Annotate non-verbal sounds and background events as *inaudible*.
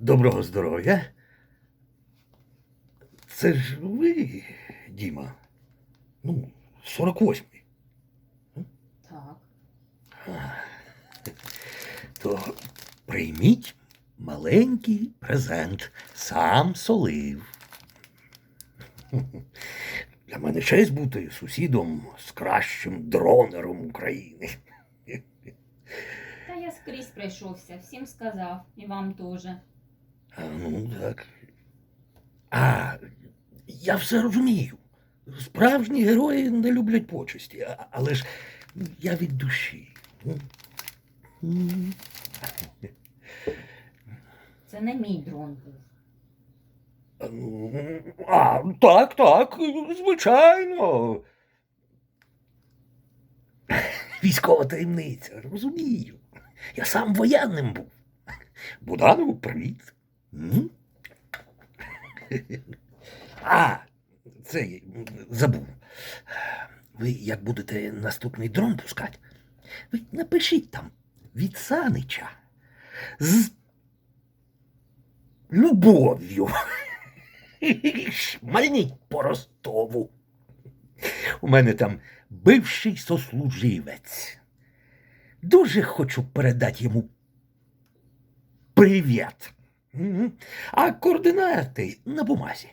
Доброго здоров'я. Це ж ви, Діма. Ну, 48-й. Так. *laughs* То прийміть маленький презент. Сам солив. *laughs* Для мене честь бути сусідом з кращим дронером України. *laughs* Та я скрізь пройшовся, всім сказав, і вам теж. Ну так. А, я все розумію. Справжні герої не люблять почесті, але ж я від душі. Ну. Це не мій дрон був. А, ну, А, так, так, звичайно. Військова таємниця, розумію. Я сам воєнним був. Буданову, привіт. А, це забув. Ви як будете наступний дрон пускати, ви напишіть там від Санича з любов'ю. Шмальніть по Ростову. У мене там бивший сослуживець. Дуже хочу передати йому привіт. А координати на бумазі.